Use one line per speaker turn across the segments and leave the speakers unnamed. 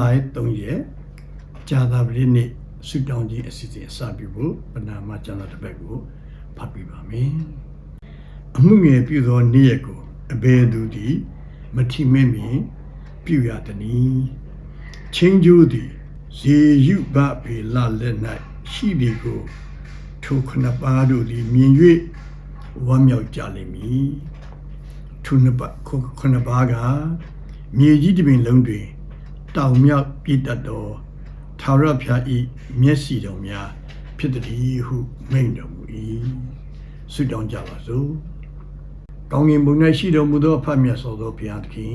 ဇူလိုင်3ရက်ကြာသပတေးနေ့ဆုတောင်းခြင်းအစီအစဉ်အစပြုဖို့ပဏာမကျမ်းစာတစ်ပတ်ကိုဖတ်ပြပါမယ်။အမှုငယ်ပြုသောနေ့ရက်ကိုအဘယ်သူသည်မထီမဲ့မီပြုရသည်။ချင်းကျိုးသည်ရေယုဘပေလလက်၌ရှိသည်ကိုထိုခဏပါတို့သည်မြင်၍ဝမ်းမြောက်ကြလိမ့်မည်။ထိုနှစ်ပါးခဏပါကမြေကြီးတစ်ပြင်လုံးတွင် တောင်မြောက်ပြည့်တတ်သောသာရဖျားဤမျက်စိတော်များဖြစ်သည်ဟုမိန့်တော်မူ၏ဆုတောင်းကြပါစို့ကောင်းကင်ဘုံ၌ရှိတော်မူသောအဖတ်မြတ်သောသောဘုရားသခင်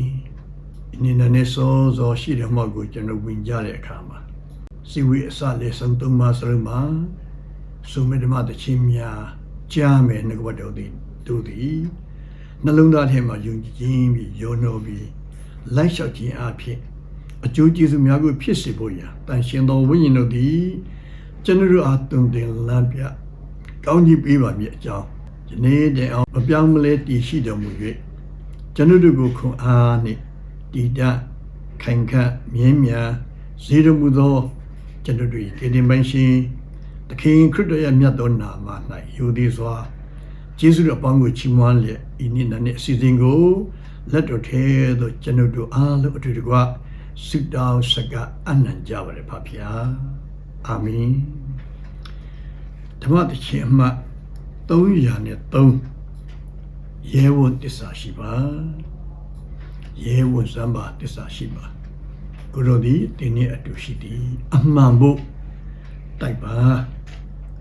ဒီနေ့နဲ့စောစောရှိတော်မူကိုကျွန်တော်ဝင်ကြတဲ့အခါမှာစီဝေအစလေးဆုံးသုံးပါးစလုံးမှာသုမေဓမ္မတခြင်းများကြားမယ်နှုတ်ကပတော်သည်တို့သည်နှလုံးသားထဲမှာယုံကြည်ခြင်းပြီးယုံတော်ပြီးလိုက်လျှောက်ခြင်းအဖြစ် အကျိုးကျေးဇူးများကိုဖြစ်စေဖို့ရာတန်ရှင်သောဝိညာဉ်တို့သည်ကျွန်တော်တို့အားတုံတင်လမ်းပြကောင်းကြီးပေးပါမည်အကြောင်းဒီနေ့တည်းအောင်မပြောင်းမလဲတည်ရှိတော်မူ၍ကျွန်တော်တို့ကိုခွန်အားနှင့်တည်တတ်ခိုင်ခန့်မြင်းမြတ်ဇေတော်မူသောကျွန်တော်တို့၏ကေတင်ပိုင်ရှင်သခင်ခရစ်တော်ရဲ့မြတ်သောနာမ၌ယူသည်စွာကျေးဇူးတော်ပေါင်းကိုချီးမွမ်းလျက်ဤနေ့နဲ့အစီအစဉ်ကိုလက်တော်ထဲသို့ကျွန်တော်တို့အားလုံးအတူတကွ ဆုတောင်းစကားအနံ့ကြပါလေဖဖျားအာမင်ဓမ္မတခြင်းအမှတ်300နဲ့3ရဲဝံတစ္ဆာရှိပါရဲဝံစံပါတစ္ဆာရှိပါကိုရိုဒီဒီနေ့အတူရှိသည်အမှန်ဖို့တိုက်ပါ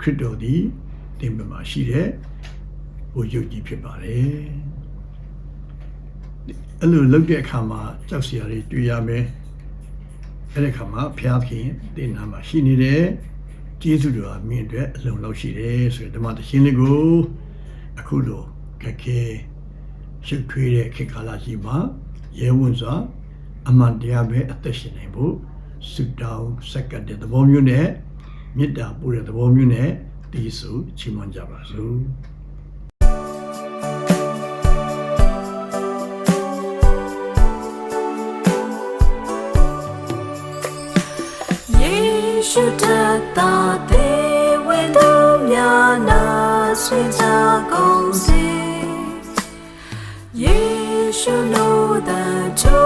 ခရစ်တော်ဒီတင်ပမှာရှိတဲ့ဘုရားကြီးဖြစ်ပါတယ်အဲ့လိုလုပ်တဲ့အခါမှာကြောက်စရာတွေတွေ့ရမယ် အဲ့ဒီအခါမှာဘုရားခင်တင်နာမှာရှိနေတဲ့ကျေးဇူးတော်အမြင့်အတွက်အလုံးလောက်ရှိတယ်ဆိုတဲ့ဓမ္မတခြင်းလေးကိုအခုလိုခက်ခဲရှုပ်ထွေးတဲ့ခေတ်ကာလကြီးမှာရဲဝံ့စွာအမှန်တရားပဲအသက်ရှင်နိုင်ဖို့ဆုတောင်းဆက်ကပ်တဲ့သဘောမျိုးနဲ့မေတ္တာပို့တဲ့သဘောမျိုးနဲ့တည်ဆူချီးမွမ်းကြပါစို့
ရှုတတ်တာတေဝိသူများနာဆွေကြကုန်စေယေရှုလိုတဲ့ချိုး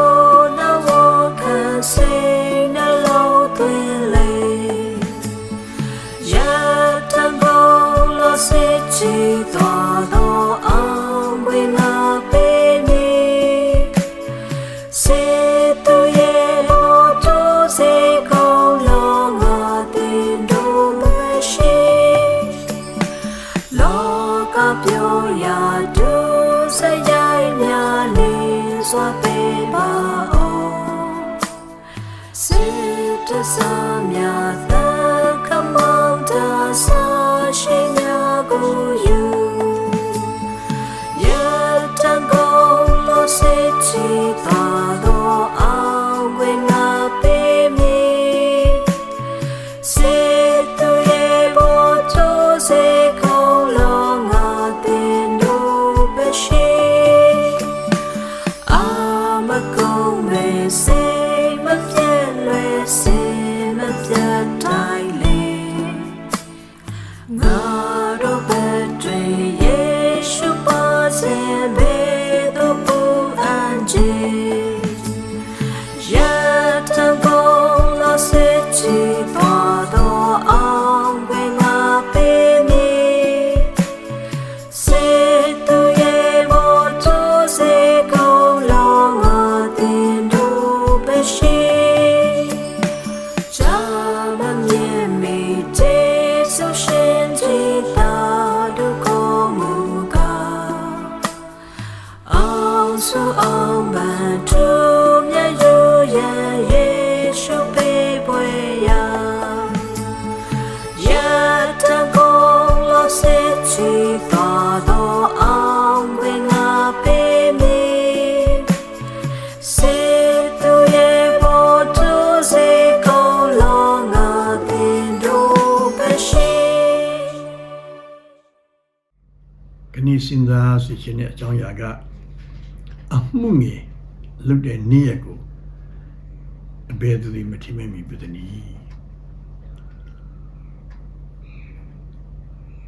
ခဏစဉ်းစားစီခြင်းတဲ့အကြောင်းအရာကအ မှုငယ်လုပ်တဲ့နေ့ရက်ကိုအဘယ်သူဒီမထိမဲ့မီပဒနီ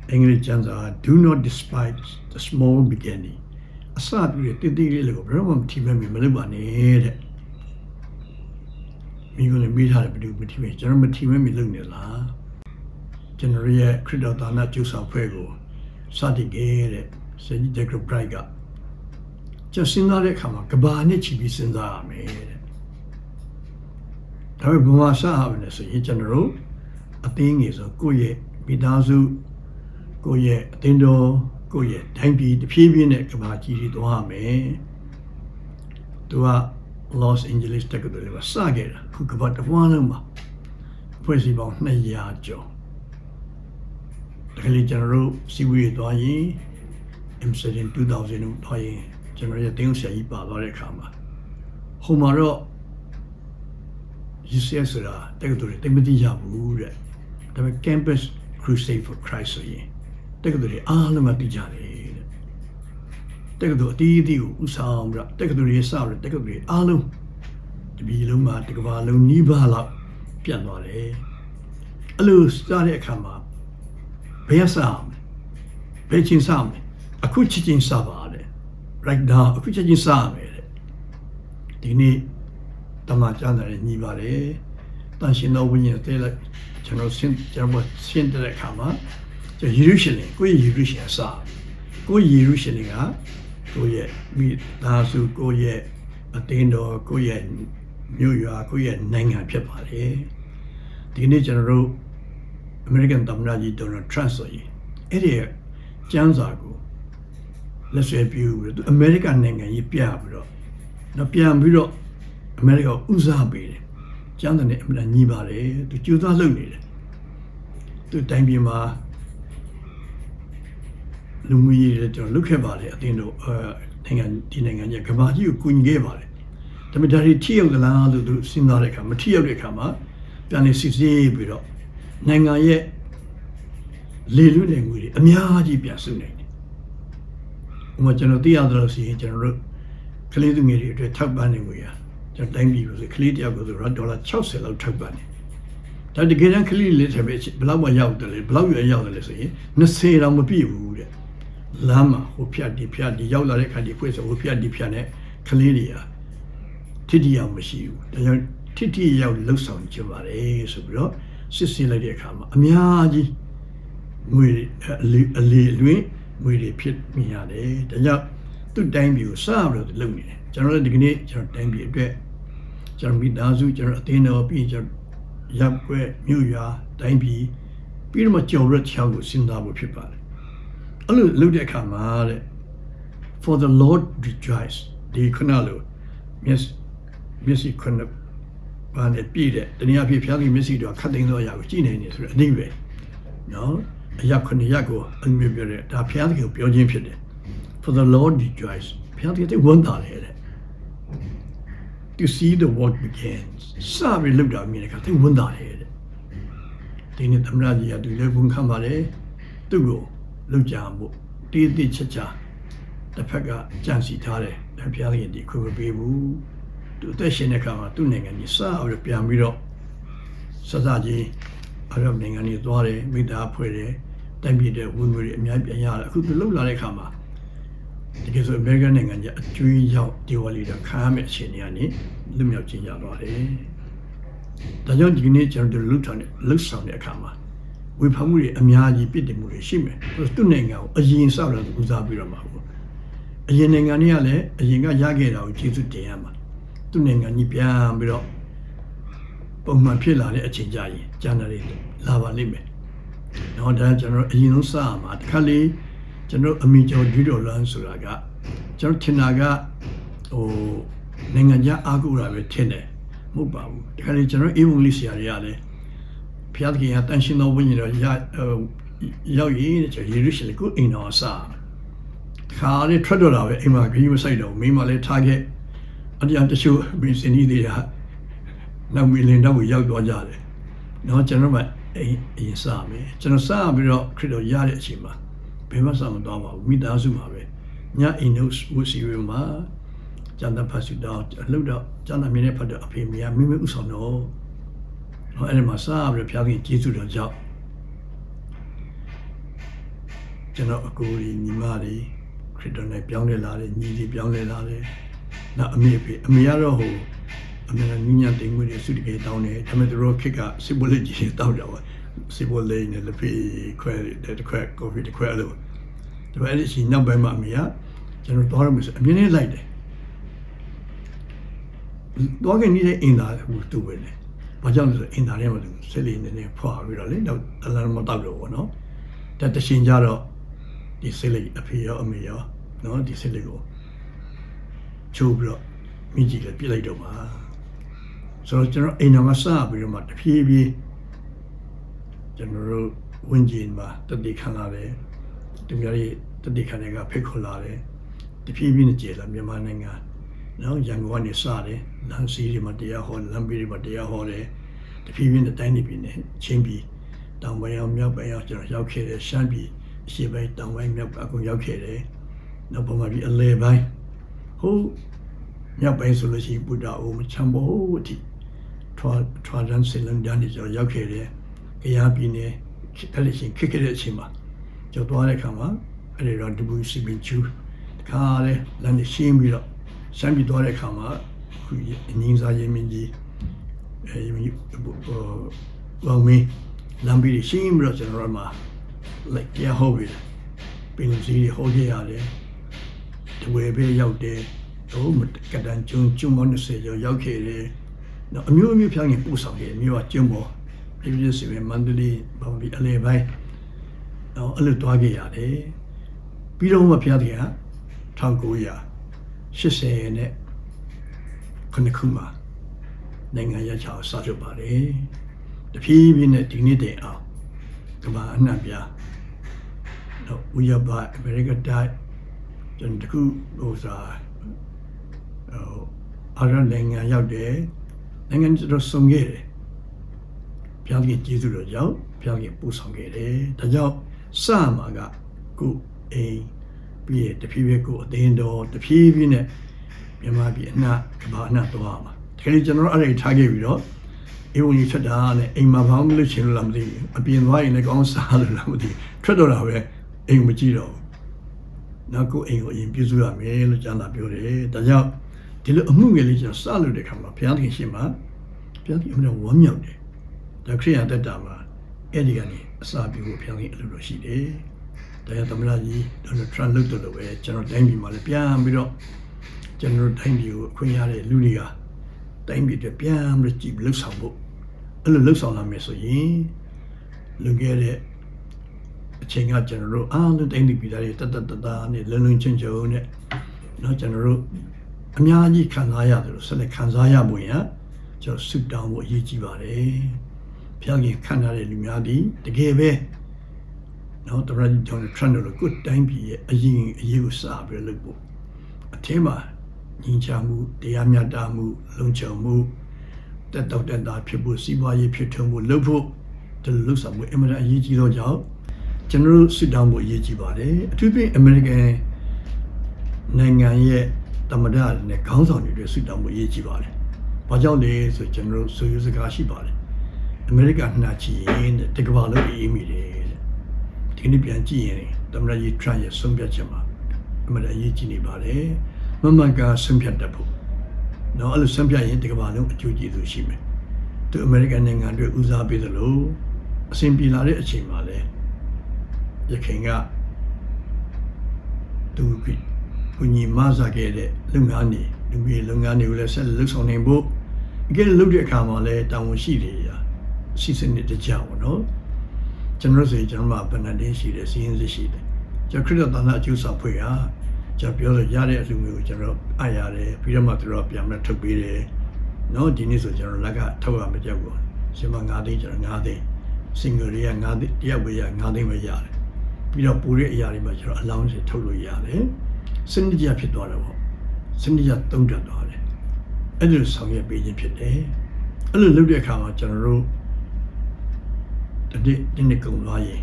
အင်္ဂလိပ်ကျမ်းစာ do not despise the small beginning အစပြုတဲ့တည်တည်လေးကိုဘယ်တော့မှမထိမဲ့မီမလုပ်ပါနဲ့တဲ့မိကလည်းမိထားတယ်ဘယ်သူမထိမဲ့ကျွန်တော်မထိမဲ့မီလုပ်နေလားကျွန်တော်ရဲ့ခရစ်တော်သာနာကျူဆောင်ဖွဲ့ကိုစတင်ခဲ့တဲ့ဆင်ကြီးဂျက်ကဘရိုက်က ကျွန်တော်စဉ်းစားတဲ့အခါမှာကဘာနဲ့ချီပြီးစဉ်းစားရမယ်တဲ့ဒါပေမဲ့ဘဝဆအားမယ်ဆိုရင်ကျွန်တော်တို့အသိငယ်ဆိုကိုယ့်ရဲ့မိသားစုကိုယ့်ရဲ့အသင်းတော်ကိုယ့်ရဲ့တိုင်းပြည်တစ်ဖြည်းဖြည်းနဲ့ကဘာကြီးတွေသွားရမယ်။သူက Los Angeles တက္ကသိုလ်မှာစခဲ့တာခုကဘာတစ်ဝန်းလုံးမှာဖွဲ့စည်းပေါင်း200ကျော်။ဒါကလေးကျွန်တော်တို့စီဝေးသွားရင် M7 2000တို့သွားရင် ကျွန်တော်ရဲ့တင်းဆရာကြီးပါသွားတဲ့အခါမှာဟိုမှာတော့ UCS ဆိုတာတက္ကသိုလ်တွေတိတ်မသိရဘူးတဲ့ဒါပေမဲ့ Campus Crusade for Christ ဆိုရင်တက္ကသိုလ်တွေအားလုံးမသိကြတယ်တဲ့တက္ကသိုလ်အတီးအတီးကိုဥဆောင်ပြီးတော့တက္ကသိုလ်တွေစပြီးတက္ကသိုလ်တွေအားလုံးတပြည်လုံးမှာတစ်ကမ္ဘာလုံးနှီးပါလောက်ပြန့်သွားတယ်အဲ့လိုစတဲ့အခါမှာဘယ်ရစားမလဲဘယ်ချင်းစားမလဲအခုချက်ချင်းစားပါတဲ့ right now အခုချက်ချင်းစားမယ်တဲ့ဒီနေ့တမန်ကျမ်းစာနဲ့ညီပါတယ်တန်ရှင်တော်ဝိညာဉ်တဲ့လိုက်ကျွန်တော်ဆင်းကျွန်တော်ဆင်းတဲ့အခါမှာကျွန်တော်ယေရုရှလင်ကိုယ့်ရဲ့ယေရုရှလင်အစားကိုယ့်ယေရုရှလင်ကကိုယ့်ရဲ့မိသားစုကိုယ့်ရဲ့အတင်းတော်ကိုယ့်ရဲ့မြို့ရွာကိုယ့်ရဲ့နိုင်ငံဖြစ်ပါတယ်ဒီနေ့ကျွန်တော်တို့ American သမ္မတကြီး Donald Trump ဆိုရင်အဲ့ဒီကျမ်းစာကို လက်ဆွဲပြုပြီးတော့ American နိုင်ငံကြီးပြပြီးတော့တော့ပြန်ပြီးတော့အမေရိကဥစားပေးတယ်ကျမ်းစာနဲ့အမှန်ညီပါတယ်သူကြိုးစားလုပ်နေတယ်သူတိုင်းပြည်မှာလူမှုရေးတွေကျွန်တော်လုပ်ခဲ့ပါတယ်အတင်းတို့အဲနိုင်ငံဒီနိုင်ငံကြီးကမ္ဘာကြီးကိုကူညီခဲ့ပါတယ်ဒါပေမဲ့ဒါတွေထိရောက်သလားလို့သူစဉ်းစားတဲ့အခါမထိရောက်တဲ့အခါမှာပြန်နေစစ်ဆေးပြီးတော့နိုင်ငံရဲ့လေလူတဲ့ငွေတွေအများကြီးပြန်စုနိုင်တယ်။ ဥပမာကျွန်တော်သိရသလိုဆိုရင်ကျွန်တော်တို့ကလေးသူငယ်တွေအတွက်ထောက်ပံ့နေငွေရကျွန်တော်တိုင်းပြည်လို့ဆိုကလေးတယောက်ကိုဆိုတော့ဒေါ်လာ60လောက်ထောက်ပံ့တယ်။ဒါတကယ်တမ်းကလေးလေးတစ်ပဲဘယ်လောက်မှရောက်တယ်လေဘယ်လောက်ရွယ်ရောက်တယ်လဲဆိုရင်20တောင်မပြည့်ဘူးတဲ့။လမ်းမှာဟိုဖြတ်ဒီဖြတ်ဒီရောက်လာတဲ့ခါဒီဖွဲ့ဆိုဟိုဖြတ်ဒီဖြတ်နဲ့ကလေးတွေကထိတိရောက်မရှိဘူး။ဒါကြောင့်ထိတိရောက်လှုပ်ဆောင်ကြပါတယ်ဆိုပြီးတော့စစ်ဆေးလိုက်တဲ့အခါမှာအများကြီးငွေအလေအလေလွင် ငွေတွေဖြစ်မြင်ရတယ်။ဒါကြောင့်သူ့တိုင်းပြည်ကိုစပြီးတော့လုပ်နေတယ်။ကျွန်တော်လည်းဒီကနေ့ကျွန်တော်တိုင်းပြည်အတွက်ကျွန်တော်မိသားစုကျွန်တော်အသင်းတော်ပြီးကျွန်တော်ရပ်ကွက်မြို့ရွာတိုင်းပြည်ပြီးတော့မှကြော်ရက်ချောင်းကိုစဉ်းစားဖို့ဖြစ်ပါတယ်။အဲ့လိုလုပ်တဲ့အခါမှာတဲ့ for the lord rejoice ဒီခုနလို miss miss ခုနဘာနဲ့ပြည့်တဲ့တနည်းအားဖြင့်ဖျားကြီးမျက်စိတော့ခတ်သိမ်းသောအရာကိုကြည့်နေနေဆိုတဲ့အနည်းပဲနော် အရာခုနှစ်ရပ်ကိုအမျိုးပြောတဲ့ဒါဖျားကြီးကိုပြောခြင်းဖြစ်တယ် for the lord rejoice ဖျားကြီးတဲ့ဝန်တာလေတဲ့ to see the work begins စပြီးလောက်တာမြင်တဲ့အခါသိဝန်တာလေတဲ့ဒီနေ့သမရကြီးကသူလည်းဝန်ခံပါတယ်သူ့ကိုလောက်ကြမှုတေးသေးချာချာတစ်ဖက်ကကြံစီထားတယ်ဒါဖျားကြီးဒီခွင့်မပေးဘူးသူအသက်ရှင်တဲ့အခါမှာသူ့နိုင်ငံကြီးစပြီးပြန်ပြီးတော့စစချင်းအရဗ်နိုင်ငံကြီးသွားတယ်မိသားဖွဲ့တယ် တိုင်းပြည်တဲ့ဝင်ငွေတွေအများပြန်ရတယ်အခုသူလောက်လာတဲ့အခါမှာတကယ်ဆိုအမေရိကန်နိုင်ငံကြီးအကျွေးရောက်ဒီဝါလီတော့ခံရမယ့်အခြေအနေကနေလွတ်မြောက်ခြင်းရသွားတယ်။ဒါကြောင့်ဒီကနေ့ကျွန်တော်တို့လှုပ်ဆောင်တဲ့လှုပ်ဆောင်တဲ့အခါမှာဝေဖန်မှုတွေအများကြီးပြစ်တင်မှုတွေရှိမယ်။သူနိုင်ငံကိုအရင်စောက်တော့ဦးစားပြီးတော့မှာပေါ့။အရင်နိုင်ငံတွေကလည်းအရင်ကရခဲ့တာကိုကျေးဇူးတင်ရမှာ။သူ့နိုင်ငံကြီးပြန်ပြီးတော့ပုံမှန်ဖြစ်လာတဲ့အချိန်ကြရင်ကျန်တယ်လာပါလိမ့်မယ်။ တော့ဒါကျွန်တော်အရင်ဆုံးစရမှာတစ်ခါလေးကျွန်တော်အမိကျော်ဒူးတော်လန်းဆိုတာကကျွန်တော်ထင်တာကဟိုနိုင်ငံခြားအားကိုးတာပဲထင်တယ်မဟုတ်ပါဘူးဒီခါလေးကျွန်တော်အေဝံဂေလိဆရာတွေကလည်းဖျားသခင်ကတန်ရှင်တော်ဝိညာဉ်တော်ရရောက်ရည်တဲ့ကျွန်တော်ယေရုရှလင်ကိုအိမ်တော်အစားခါလေးထွက်တော့တာပဲအိမ်မှာခကြီးမဆိုင်တော့မိမလည်းထားခဲ့အတရားတချို့ဘင်းစင်ကြီးတွေကနောက်မီလင်တော့ရောက်သွားကြတယ်နော်ကျွန်တော်မှ အိမ်အရင်စမယ်ကျွန်တော်စပြီးတော့ခရစ်တော်ရတဲ့အချိန်မှာဘယ်မှစမသွားပါဘူးမိသားစုမှာပဲညအိမ်တို့ဝစီရမှာကျန်တဲ့ဖတ်စုတော့အလုပ်တော့ကျန်တဲ့မင်းနဲ့ဖတ်တော့အဖေမိကမိမိဥဆောင်တော့ဟောအဲ့ဒီမှာစားပြီးတော့ဖျားခင်ကျေးဇူးတော်ကြောင့်ကျွန်တော်အကိုကြီးညီမတွေခရစ်တော်နဲ့ပြောင်းလဲလာတယ်ညီတွေပြောင်းလဲလာတယ်နောက်အမေအဖေအမေကတော့ဟို အမေကညီညာတင်ငွေတွေစုတကယ်တောင်းတယ်ဒါပေမဲ့သူတို့ခက်ကစစ်ဘလက်ကြီးတောင်းကြပါစစ်ဘလက်နဲ့လက်ဖေးခွဲတဲ့တစ်ခွက်ကော်ဖီတစ်ခွက်အဲ့လိုဒါပေမဲ့အဲ့ဒီရှင်နောက်ပိုင်းမှာအမေကကျွန်တော်သွားရမယ်ဆိုအမြင်နဲ့လိုက်တယ်တော့ကနေတဲ့အင်တာဟိုတူပဲလေ။ဘာကြောင့်လဲဆိုအင်တာထဲမှာသူဆက်လေးနေနေဖွာပြီးတော့လေတော့အလန်မတောက်လို့ပေါ့နော်။တက်တရှင်ကြတော့ဒီဆက်လေးအဖေရောအမေရောနော်ဒီဆက်လေးကိုချိုးပြီးတော့မိကြီးလည်းပြစ်လိုက်တော့ပါ။ ဆိုတော့ကျွန်တော်အိမ်တော်မှာစပြီးတော့မှတဖြည်းဖြည်းကျွန်တော်တို့ဝင်းကျင်မှာတတိခံလာတယ်။ဒီများကြီးတတိခံတွေကဖိတ်ခေါ်လာတယ်။တဖြည်းဖြည်းနဲ့ကျေလာမြန်မာနိုင်ငံနော်ရန်ကုန်ကနေစတယ်လမ်းစီးတွေမှာတရားဟောလမ်းဘေးတွေမှာတရားဟောတယ်တဖြည်းဖြည်းနဲ့တိုင်းနေပြီနဲ့ချင်းပြီတောင်ပိုင်းအောင်မြောက်ပိုင်းအောင်ကျွန်တော်ရောက်ခဲ့တယ်ရှမ်းပြည်အရှေ့ပိုင်းတောင်ပိုင်းမြောက်ပိုင်းအကုန်ရောက်ခဲ့တယ်နောက်ပုံမှာပြီးအလဲပိုင်းဟိုမြောက်ပိုင်းဆိုလို့ရှိရင်ဘုရားအိုမချမ်းဘောအထိ ထွာထွာရန်စလန်ဒန်နေကျွန်တော်ရောက်ခဲ့တယ်ကြရပြည်နယ်အဲ့ဒီချင်းခက်ခဲ့တဲ့အချိန်မှာကျွန်တော်သွားတဲ့အခါမှာအဲ့ဒီတော့ WCB ကျူတခါလေလမ်းရှင်းပြီးတော့ရှမ်းပြည်သွားတဲ့အခါမှာခုအငင်းစားရေးမင်းကြီးအဲရေမင်းဟိုဘောင်းမင်းလမ်းပြီးရှင်းပြီးတော့ကျွန်တော်တို့မှာ like ရဟောပြီပင်စီဟောကြရတယ်တဝဲပဲရောက်တယ်တော့မကတန်ကျုံကျုံမ20ကျော်ရောက်ခဲ့တယ် တော့အမျိုးအမျိုးဖြောင်းရင်ပို့ဆောင်ခဲ့မြို့ကကျုံပေါ်ပြည်ပြည်စီပဲမန္တလေးဘာမှအလဲပိုင်းတော့အဲ့လိုတွားခဲ့ရတယ်ပြီးတော့မှဖျားတယ်က1900 80နဲ့ခုနှစ်ခုမှာနိုင်ငံရချောက်စထုတ်ပါတယ်တဖြည်းဖြည်းနဲ့ဒီနေ့တည်းအောင်ကမ္ဘာအနှံ့ပြားတော့ဥယဘအမေရိကတိုက်ကျွန်တော်တခုဟိုစားဟိုအရန်နိုင်ငံရောက်တယ် နိုင်ငံတော်ဆုံးခဲ့တယ်ပြောင်းကြီးကျေးဇူးတော်ကြောင့်ပြောင်းကြီးပူဆောင်ခဲ့တယ်ဒါကြောင့်စမှာကခုအိမ်ပြီးရတဖြည်းဖြည်းကိုအသင်းတော်တဖြည်းဖြည်းနဲ့မြန်မာပြည်အနှံ့ကမ္ဘာအနှံ့သွားမှာတကယ်လို့ကျွန်တော်တို့အဲ့ဒါထားခဲ့ပြီးတော့အေဝန်ကြီးထွက်တာနဲ့အိမ်မှာဘာမှမလုပ်ချင်လို့လားမသိဘူးအပြင်သွားရင်လည်းကောင်းစားလို့လားမသိဘူးထွက်တော့တာပဲအိမ်မကြည့်တော့ဘူးနောက်ကိုအိမ်ကိုအရင်ပြုစုရမယ်လို့ကျမ်းစာပြောတယ်ဒါကြောင့် ဒီလိုအမှုငယ်လေးကျွန်တော်စလို့တဲ့ခါမှာဘုရားသခင်ရှင်မှာဘုရားသခင်အမှန်ဝမ်းမြောက်တယ်ဒါခရိယန်တက်တာမှာအဲ့ဒီကနေအစာပြုဖို့ဘုရားသခင်အလိုလိုရှိတယ် တရားသမရကြီးဒေါ်နယ်ထရန့်လုပ်တယ်လို့ပဲကျွန်တော်တိုင်းပြည်မှာလည်းပြန်ပြီးတော့ကျွန်တော်တိုင်းပြည်ကိုအခွင့်ရတဲ့လူတွေကတိုင်းပြည်တွေပြန်ပြီးကြည့်လှုပ်ဆောင်ဖို့အဲ့လိုလှုပ်ဆောင်လာမယ်ဆိုရင်လူငယ်တဲ့အချိန်ကကျွန်တော်တို့အားလုံးတိုင်းပြည်သားတွေတတ်တတ်တတ်နဲ့လုံလုံချင်းချင်းနဲ့เนาะကျွန်တော်တို့ အများကြီးခံစားရတယ်လို့ဆက်လက်ခံစားရဖို့ရကျွန်တော်ဆုတောင်းဖို့အရေးကြီးပါတယ်ဖျောက်ရင်ခံရတဲ့လူများဒီတကယ်ပဲနော်တရကြီးဒေါ်နယ်ထရန့်တို့လိုကိုတိုင်းပြည်ရဲ့အရင်အရေးကိုစပြီးလုပ်ဖို့အထင်းမှာညီချမှုတရားမျှတမှုလုံခြုံမှုတက်တော့တက်တာဖြစ်ဖို့စီးပွားရေးဖြစ်ထွန်းဖို့လုပ်ဖို့ဒီလိုလုပ်ဆောင်မှုအမှန်တန်အရေးကြီးတော့ကြောင့်ကျွန်တော်တို့စစ်တောင်းဖို့အရေးကြီးပါတယ်အထူးဖြင့်အမေရိကန်နိုင်ငံရဲ့ တမဒနဲ့ခေါင်းဆောင်တွေအတွက်စစ်တောင်းဖို့အရေးကြီးပါတယ်။ဘာကြောင့်လဲဆိုကျွန်တော်တို့ဆိုရစကားရှိပါတယ်။အမေရိကန်နှာချီရင်တဲ့တကဘာလုံးအေးမိတယ်တဲ့ဒီနေ့ပြန်ကြည့်ရင်သမရကြီးထရန့်ရဲ့ဆုံးဖြတ်ချက်မှာအမှန်တအရေးကြီးနေပါတယ်မမှန်ကဆုံးဖြတ်တတ်ဖို့နော်အဲ့လိုဆုံးဖြတ်ရင်ဒီကမ္ဘာလုံးအကျိုးကျေးဇူးရှိမယ်သူအမေရိကန်နိုင်ငံအတွက်ဦးစားပေးသလိုအဆင်ပြေလာတဲ့အချိန်မှာလဲရခိုင်ကသူ ကုညီမဆာခဲ့တဲ့လုပ်ငန်းတွေလူမျိုးလုပ်ငန်းတွေကိုလည်းဆက်လက်လုပ်ဆောင်နိုင်ဖို့အကယ်လုပ်တဲ့အခါမှာလဲတာဝန်ရှိတယ်ရာစီစဉ်တဲ့ကြပါတော့ကျွန်တော်ဆိုရင်ကျွန်တော်မှာဗန္ဒတင်းရှိတယ်စီးရင်စစ်ရှိတယ်ကျွန်တော်ခရစ်တော်တန်ခါအကျိုးဆောင်ဖွဲ့ရကျွန်တော်ပြောလို့ရတဲ့အလူမျိုးကိုကျွန်တော်အားရတယ်ပြီးတော့မှသူတို့ပြန်မထုတ်ပေးတယ်နော်ဒီနေ့ဆိုကျွန်တော်လက်ကထုတ်ရမကြောက်ဘူးရှင်မ9သိန်းကျွန်တော်9သိန်းစင်ဂယ်တွေက9သိန်းတယောက်ပဲရ9သိန်းပဲရတယ်ပြီးတော့ပူတဲ့အရာတွေမှာကျွန်တော်အလောင်းစီထုတ်လို့ရတယ် စနစ်ကြဖြစ်သွားတယ်ပေါ့စနစ်ကြတုံးတက်သွားတယ်အဲ့ဒီလိုဆောင်ရွက်ပေးခြင်းဖြစ်တယ်အဲ့လိုလုပ်တဲ့အခါမှာကျွန်တော်တို့တတိဒီနေ့ကုံသွားရင်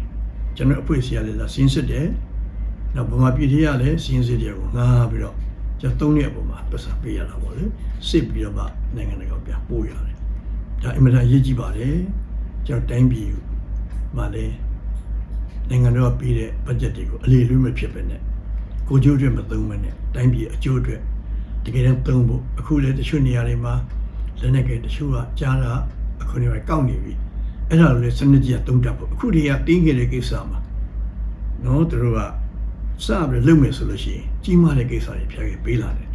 ကျွန်တော်အဖွဲ့အစည်းရလည်းလာစင်းစစ်တယ်။နောက်ဗမာပြည်ထဲကလည်းစင်းစစ်တယ်ကိုငားပြီးတော့ကျွန်တော်၃နှစ်အပေါ်မှာပတ်စံပေးရတာပေါ့လေစစ်ပြီးတော့မှနိုင်ငံတကာပြန်ပို့ရတယ်ဒါအင်မတန်အရေးကြီးပါတယ်ကျွန်တော်တိုင်းပြည်မှာလည်းနိုင်ငံတော်ကပေးတဲ့ budget တွေကိုအလေလွဲမဖြစ်ပဲနဲ့ ကိုကျိုးအတွက်မသုံးမနဲ့တိုင်းပြည်အကျိုးအတွက်တကယ်တော့သုံးဖို့အခုလည်းတချို့နေရာတွေမှာလက်နက်ကတချို့ကကြားတာအခုနေရာကောက်နေပြီအဲ့ဒါလိုလေစနစ်ကြီးကတုံးတက်ဖို့အခုတည်းကတင်းခဲ့တဲ့ကိစ္စမှာနော်သူတို့ကစပြီးလုပ်မယ်ဆိုလို့ရှိရင်ကြီးမားတဲ့ကိစ္စတွေဖျားခဲ့ပေးလာတယ်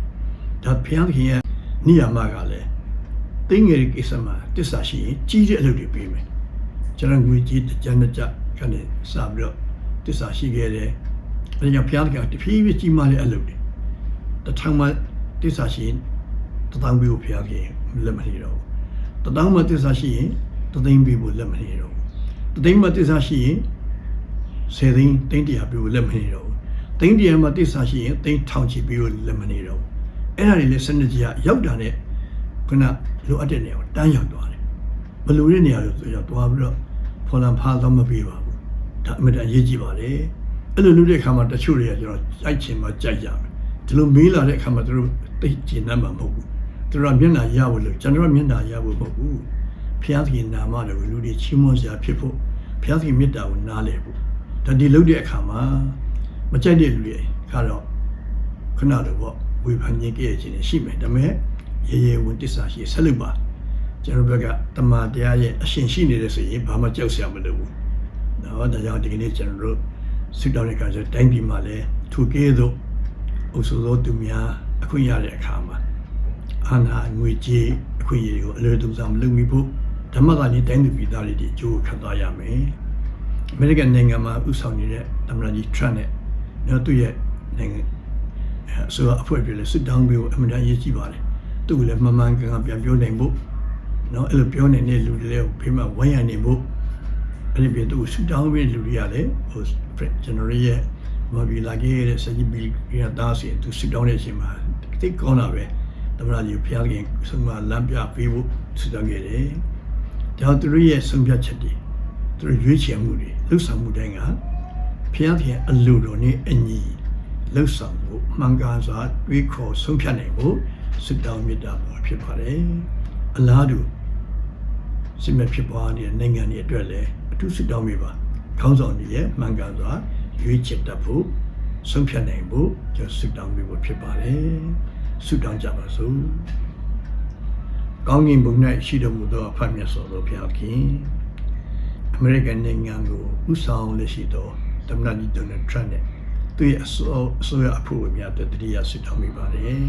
ဒါဖျားခင်ရဲ့နိယာမကလည်းတင်းငယ်တဲ့ကိစ္စမှာတစ္ဆာရှိရင်ကြီးတဲ့အလုပ်တွေပေးမယ်ကျွန်တော်ငွေကြီးတစ်ကြမ်းတစ်ကြကနေစပြီးတော့တစ္ဆာရှိခဲ့တယ်အဲ ဒါကြောင့်ဖျားခင်ကတဖြည်းဖြည်းကြီးမားတဲ့အလုပ်တွေတထောင်မှတစ္ဆာရှိရင်တထောင်ပြီးဖျားခင်လက်မထီတော့ဘူးတထောင်မှတစ္ဆာရှိရင်တသိန်းပြီးဖို့လက်မထီတော့ဘူးတသိန်းမှတစ္ဆာရှိရင်ဆယ်သိန်းသိန်းတရာပြီးဖို့လက်မထီတော့ဘူးသိန်းတရာမှတစ္ဆာရှိရင်သိန်းထောင်ချီပြီးဖို့လက်မထီတော့ဘူးအဲ့ဒါတွေလည်းစနစ်ကြီးကရောက်တာနဲ့ခုနလိုအပ်တဲ့နေရာကိုတန်းရောက်သွားတယ်မလိုတဲ့နေရာလို့ဆိုတော့တွားပြီးတော့ဖော်လန်ဖားတော့မပေးပါဘူးဒါအမြဲတမ်းအရေးကြီးပါတယ် အဲ့လိုလုပ်တဲ့အခါမှာတချို့တွေကကျွန်တော်ကြိုက်ချင်မှကြိုက်ကြမယ်ဒီလိုမေးလာတဲ့အခါမှာသူတို့သိကျင်တတ်မှာမဟုတ်ဘူးသူတို့ကမျက်နှာရဖို့လို့ကျွန်တော်ကမျက်နှာရဖို့မဟုတ်ဘူးဖျားသခင်နာမတော်ကိုလူတွေချီးမွမ်းစရာဖြစ်ဖို့ဖျားသခင်မေတ္တာကိုနားလည်ဖို့ဒါဒီလုပ်တဲ့အခါမှာမကြိုက်တဲ့လူတွေကတော့ခဏတော့ပေါ့ဝေဖန်ခြင်းကြည့်ရခြင်းရှိမယ်ဒါပေမဲ့ရေရေဝင်တစ္ဆာရှိဆက်လုပ်ပါကျွန်တော်ဘက်ကတမန်တရားရဲ့အရှင်ရှိနေတဲ့ဆိုရင်ဘာမှကြောက်စရာမလိုဘူးနော်ဒါကြောင့်ဒီကနေ့ကျွန်တော်တို့ ဆုတောင်းတဲ့အခါကျတိုင်းပြည်မှာလည်းသူကဲသို့အုပ်စိုးသောသူများအခွင့်ရတဲ့အခါမှာအာနာငွေကြေးအခွင့်အရေးကိုအလွယ်တကူမလုပ်မိဖို့ဓမ္မကလည်းတိုင်းသူပြည်သားတွေဒီအကျိုးခံသွားရမယ်အမေရိကန်နိုင်ငံမှာဥဆောင်နေတဲ့သမ္မတကြီးထရန့်နဲ့နော်သူ့ရဲ့နိုင်ငံအစိုးရအဖွဲ့တွေလည်းစစ်တောင်းပြီးအမှန်တမ်းရေးကြည့်ပါတယ်သူ့ကိုလည်းမမှန်ကန်ကန်ပြန်ပြောနိုင်ဖို့နော်အဲ့လိုပြောနေတဲ့လူတွေလည်းဖေးမှဝိုင်းရနေဖို့ အဲ့ဒီပြင်သူ့စစ်တောင်းပြီးလူတွေကလည်းဟိုကျွန်တော်ရဲ့မဘီလာခဲ့တဲ့စကြီးဘီရတားစီသူစစ်တောင်းတဲ့အချိန်မှာတိတ်ကောင်းတာပဲသမ္မတကြီးဖျားခင်ဆုံးမလမ်းပြပေးဖို့စစ်တောင်းခဲ့တယ်ဒါသူတို့ရဲ့ဆုံးဖြတ်ချက်တွေသူတို့ရွေးချယ်မှုတွေလှုပ်ဆောင်မှုတိုင်းကဖျားခင်အလိုတော်နဲ့အညီလှုပ်ဆောင်ဖို့မှန်ကန်စွာတွေးခေါ်ဆုံးဖြတ်နိုင်ဖို့စစ်တောင်းမြတ်တာပေါ်ဖြစ်ပါတယ်အလားတူ စစ်မဲ့ဖြစ်ပွားနေတဲ့နိုင်ငံတွေအတွက်လည်းအထူးစစ်တောင်းမိပါခေါင်းဆောင်တွေရဲ့မှန်ကန်စွာရွေးချယ်တတ်ဖို့ဆုံးဖြတ်နိုင်ဖို့ကျွန်တော်စစ်တောင်းမိဖို့ဖြစ်ပါတယ်ဆုတောင်းကြပါစို့ကောင်းကင်ဘုံ၌ရှိတော်မူသောအဖတ်မြတ်စွာဘုရားခင်အမေရိကန်နိုင်ငံကိုဥဆောင်လက်ရှိသောသမ္မတကြီးဒေါ်နယ်ထရန့်နဲ့သူရဲ့အစိုးအစိုးရအဖွဲ့ဝင်များတဲ့တတိယဆွတောင်းမိပါတယ်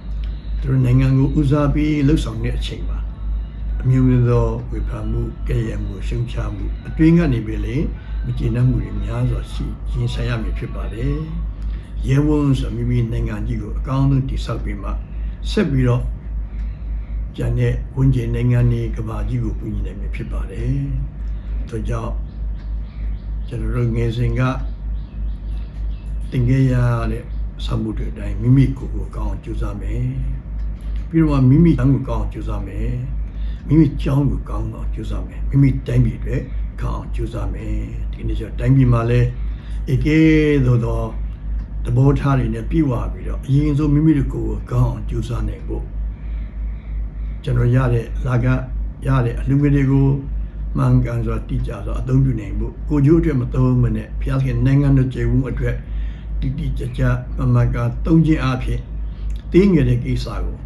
။သူတို့နိုင်ငံကိုဦးစားပေးလှုပ်ဆောင်တဲ့အချိန်မှာ အမျိုးမျိုးသောဝေဖန်မှု၊ကဲ့ရဲ့မှု၊ရှုံချမှုအတွင်းကနေပဲလေမကျေနပ်မှုတွေများစွာရှိရင်ဆိုင်ရမည်ဖြစ်ပါတယ်။ရဲဝံဆိုမိမိနိုင်ငံကြီးကိုအကောင်းဆုံးတည်ဆောက်ပြီးမှဆက်ပြီးတော့ကျန်တဲ့ဝန်ကျင်နိုင်ငံတွေကဘာကြီးကိုပြင်နေမှာဖြစ်ပါတယ်။ဒါကြောင့်ကျွန်တော်တို့ငယ်စဉ်ကတင်ခဲ့ရတဲ့ဆမှုတွေအတိုင်းမိမိကိုယ်ကိုကောင်းအောင်ကြိုးစားမယ်ပြီးတော့မိမိတန်းကိုကောင်းအောင်ကြိုးစားမယ် မိမိကြောင်းကိုကောင်းအောင်ကြိုးစားမယ်မိမိတိုင်းပြည်တွေကောင်းအောင်ကြိုးစားမယ်ဒီနေ့ကျတိုင်းပြည်မှာလည်းဧကဲသို့သောတဘောထားတွေနဲ့ပြည့်ဝပြီးတော့အရင်ဆုံးမိမိတို့ကိုယ်ကိုကောင်းအောင်ကြိုးစားနိုင်ဖို့ကျွန်တော်ရတဲ့လာကရတဲ့အလူငွေတွေကိုမှန်ကန်စွာတိကျစွာအသုံးပြုနိုင်ဖို့ကိုကျိုးအတွက်မသုံးမနဲ့ဖျားခင်နိုင်ငံတော်ကျေဝုအတွက်တိတိကျကျမမကသုံးခြင်းအဖြစ်တင်းငယ်တဲ့ကိစ္စကို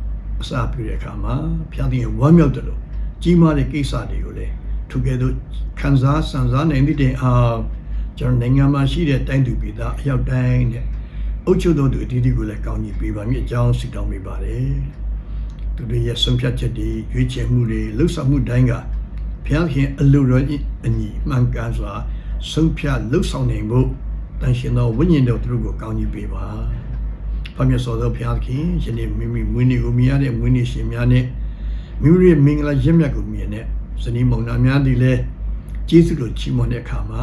အစပြုတဲ့အခါမှာဖျားခင်ဝမ်းမြောက်တယ်လို့ ကြီးမားတဲ့ကိစ္စတွေကိုလည်းသူကဲ့သို့ခံစားစံစားနိုင်တဲ့အားကျွန်တော်နိုင်ငံမှာရှိတဲ့တိုင်းသူပြည်သားအရောက်တိုင်းနဲ့အုပ်ချုပ်တော်သူအသီးသီးကိုလည်းကောင်းကြီးပေးပါမြင့်အကြောင်းဆုတောင်းပေးပါတယ်သူတို့ရဲ့ဆုံးဖြတ်ချက်တွေရွေးချယ်မှုတွေလှုပ်ဆောင်မှုတိုင်းကဘုရားခင်အလိုတော်အညီမှန်ကန်စွာဆုံးဖြတ်လှုပ်ဆောင်နိုင်ဖို့တန်ရှင်သောဝိညာဉ်တော်သူတို့ကိုကောင်းကြီးပေးပါ။ဖာမြတ်စွာသောဘုရားခင်ယနေ့မိမိမွေးနေ့ကိုမြင်ရတဲ့မွေးနေ့ရှင်များနဲ့ မိမိရဲ့မင်္ဂလာရင့်မြတ်ကိုမြင်တဲ့ဇနီးမောင်နှံများသည်လည်းကျေးဇူးတော်ချီးမွမ်းတဲ့အခါမှာ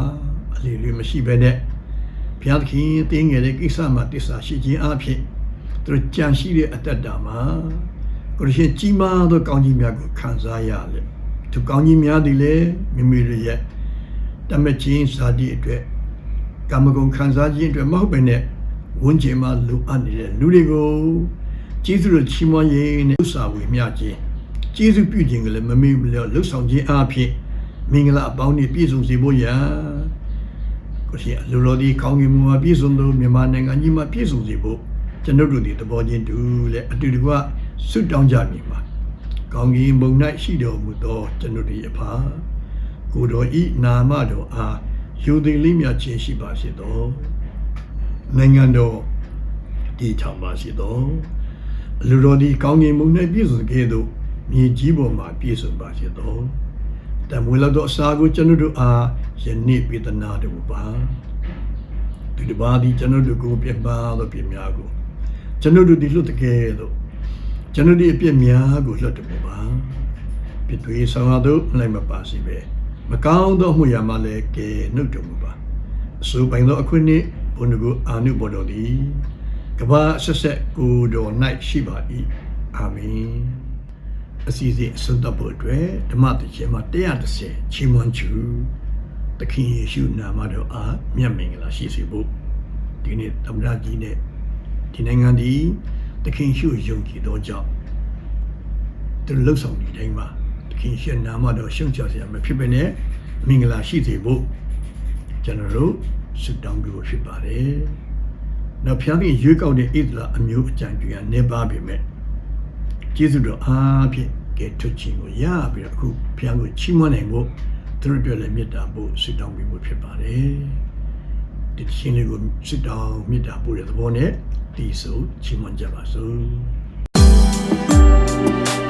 အလေလွေမရှိဘဲနဲ့ဘုရားခင်တင်းငယ်တဲ့ကိစ္စမှာတစ္ဆာရှိခြင်းအဖြစ်သူတို့ကြံရှိတဲ့အတ္တတာမှာကိုရရှင်ကြီးမားသောကောင်းကြီးများကိုခံစားရလေသူကောင်းကြီးများသည်လည်းမိမိရဲ့တမချင်းဇာတိအတွက်ကာမဂုဏ်ခံစားခြင်းအတွက်မဟုတ်ဘဲနဲ့ဝဝန်ကျင်မှာလူအပ်နေတဲ့လူတွေကိုကျေးဇူးတော်ချီးမွမ်းရေးနဲ့ဥစ္စာဝေမျှခြင်း ကျေးဇူးပြုခြင်းကလည်းမမေ့မလျော့လှုပ်ဆောင်ခြင်းအပြင်မင်္ဂလာအပေါင်းနဲ့ပြည့်စုံစေဖို့ရန်ကိုရှိရလူတော်ဒီကောင်းကင်ဘုံမှာပြည့်စုံသောမြန်မာနိုင်ငံကြီးမှာပြည့်စုံစေဖို့ကျွန်ုပ်တို့ဒီသဘောချင်းတူလေအတူတကွဆွတ်တောင်းကြမည်မှာကောင်းကင်ဘုံ၌ရှိတော်မူသောကျွန်ုပ်တို့အဖာကိုတော်ဤနာမတော်အားယုံကြည်လေးမြချင်းရှိပါစေသောနိုင်ငံတော်တည်ထောင်ပါစေသောလူတော်ဒီကောင်းကင်ဘုံ၌ပြည့်စုံခဲ့သော မြေကြီးပေါ်မှာပြည့်စုံပါစေသောတမွေလာသောအစာကိုကျွန်တော်တို့အားယနေ့ပေးသနာတော်မူပါဒီတစ်ပါးဒီကျွန်တော်တို့ကိုပြပါသောပြများကိုကျွန်တော်တို့ဒီလွတ်တကယ်သောကျွန်တော်ဒီအပြစ်များကိုလွတ်တော်မူပါပြစ်တွေဆောင်ရသောလိုက်မပါစီပဲမကောင်းသောမှုရာမှလည်းကဲနှုတ်တော်မူပါအစိုးပိုင်သောအခွင့်နှင့်ဘုန်းကိုအာနုဘော်တော်သည်ကဘာဆက်ဆက်ကိုတော်၌ရှိပါ၏အာမင် အစီအစဉ်အဆုံးသတ်ဖို့အတွက်ဓမ္မတခြင်းမှာ130ချီးမွမ်းချူသခင်ယေရှုနာမတော်အားမြတ်မင်္ဂလာရှိစေဖို့ဒီနေ့သမ္မာကြီးနဲ့ဒီနိုင်ငံဒီသခင်ရှုယုံကြည်သောကြောင့်သူလှုပ်ဆောင်နေတိုင်းမှာသခင်ရှုနာမတော်ရှုံချစရာမဖြစ်ဘဲနဲ့မင်္ဂလာရှိစေဖို့ကျွန်တော်တို့ဆုတောင်းကြဖို့ဖြစ်ပါတယ်။နောက်ဖျားခင်ရွေးကောက်တဲ့ဣသလာအမျိုးအကြံပြုရနေပါပြီမဲ့ ကျေးဇူးတော်အားဖြင့်ကဲထွက်ခြင်းကိုရပြီးတော့အခုဖျားကိုချီးမွမ်းနိုင်ဖို့သူတို့အတွက်လည်းမေတ္တာပို့ဆုတောင်းပေးဖို့ဖြစ်ပါတယ်။ဒီချင်းလေးကိုဆုတောင်းမေတ္တာပို့တဲ့သဘောနဲ့ဒီဆိုချီးမွမ်းကြပါစို့။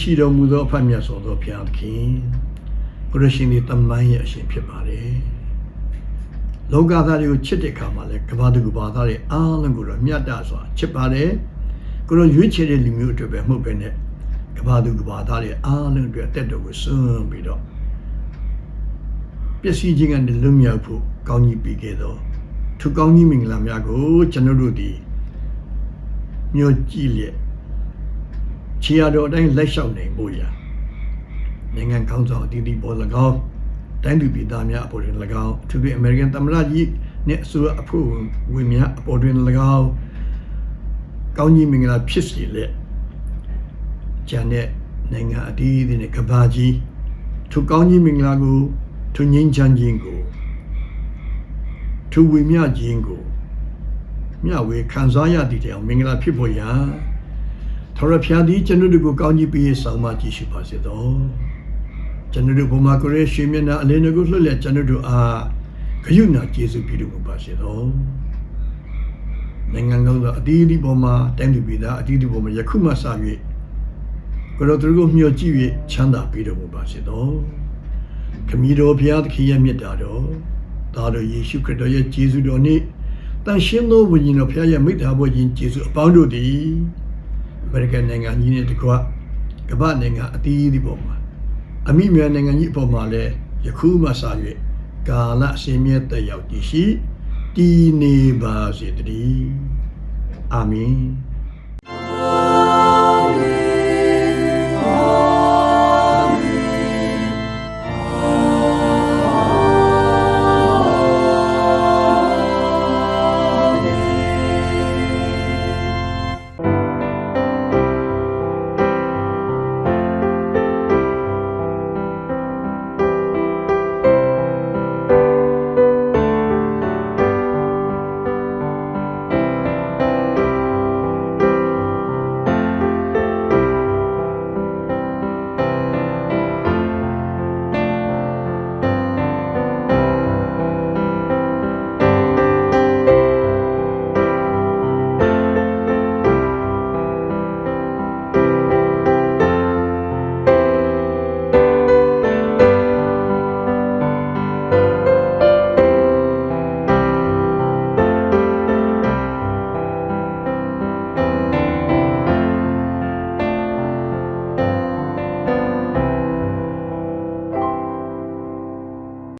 ရှိတော်မူသောအဖတ်မြတ်စွာသောဘုရားသခင်ကိုရရှင်ဒီတမန်ရဲ့အရှင်ဖြစ်ပါတယ်လောကသားတွေကိုချစ်တဲ့အခါမှာလဲကဘာသူကဘာသားတွေအားလုံးကိုတော့မြတ်တာစွာချစ်ပါတယ်ကိုရောရွေးချယ်တဲ့လူမျိုးအတွက်ပဲမဟုတ်ပဲနဲ့ကဘာသူကဘာသားတွေအားလုံးအတွက်တက်တော်ကိုစွန့်ပြီးတော့ပျက်စီးခြင်းကနေလွတ်မြောက်ဖို့ကောင်းကြီးပေးခဲ့တော့သူကောင်းကြီးမင်္ဂလာများကိုကျွန်တော်တို့ဒီမြို့ကြည့်လျက် ခြေရတော်အတိုင်းလက်လျှောက်နိုင်ဖို့ရနိုင်ငံကောင်းဆောင်အသီးသီးပေါ်၎င်းတိုင်းသူပြည်သားများအပေါ်တွင်၎င်းသူတို့အမေရိကန်သမ္မတကြီးနဲ့အစိုးရအဖွဲ့ဝင်များအပေါ်တွင်၎င်းကောင်းကြီးမင်္ဂလာဖြစ်စေလက်ဂျန်တဲ့နိုင်ငံအသီးသီးနဲ့ကဘာကြီးသူကောင်းကြီးမင်္ဂလာကိုသူငြိမ်းချမ်းခြင်းကိုသူဝေမျှခြင်းကိုမျှဝေခံစားရသည့်တောင်မင်္ဂလာဖြစ်ဖို့ရာ ထာဝရဘုရားသည်ကျွန်တော်တို့ကိုကောင်းကြီးပေးဆောင်မကြည့်ရှိပါစေသောကျွန်တော်တို့ဘုမာကရေရှင်မျက်နှာအလင်းကိုလွှတ်လက်ကျွန်တော်တို့အားဂရုဏာကျေးဇူးပြုလို့ပါစေသောနိုင်ငံကောင်းသောအတီးဒီပေါ်မှာတိုင်းသူပြည်သားအတီးဒီပေါ်မှာယခုမှစ၍ကိုတော်သူတို့ကိုမျှော်ကြည့်၍ချမ်းသာပေးတော်မူပါစေသောခမည်းတော်ဘုရားသခင်ရဲ့မြတ်တာတော်သားတော်ယေရှုခရစ်တော်ရဲ့ကျေးဇူးတော်နှင့်တန်ရှင်းသောဝိညာဉ်တော်ဘုရားရဲ့မိသားဘွယ်ခြင်းကျေးဇူးအပေါင်းတို့သည် အမေရိကန်နိုင်ငံကြီးနဲ့တကွကမ္ဘာနိုင်ငံအသီးသီးပေါ်မှာအမိမြန်နိုင်ငံကြီးအပေါ်မှာလည်းယခုမှစ၍ကာလအစဉ်မြဲတက်ရောက်တည်ရှိတည်နေပါစေတည်းအာမင်
Alleluia.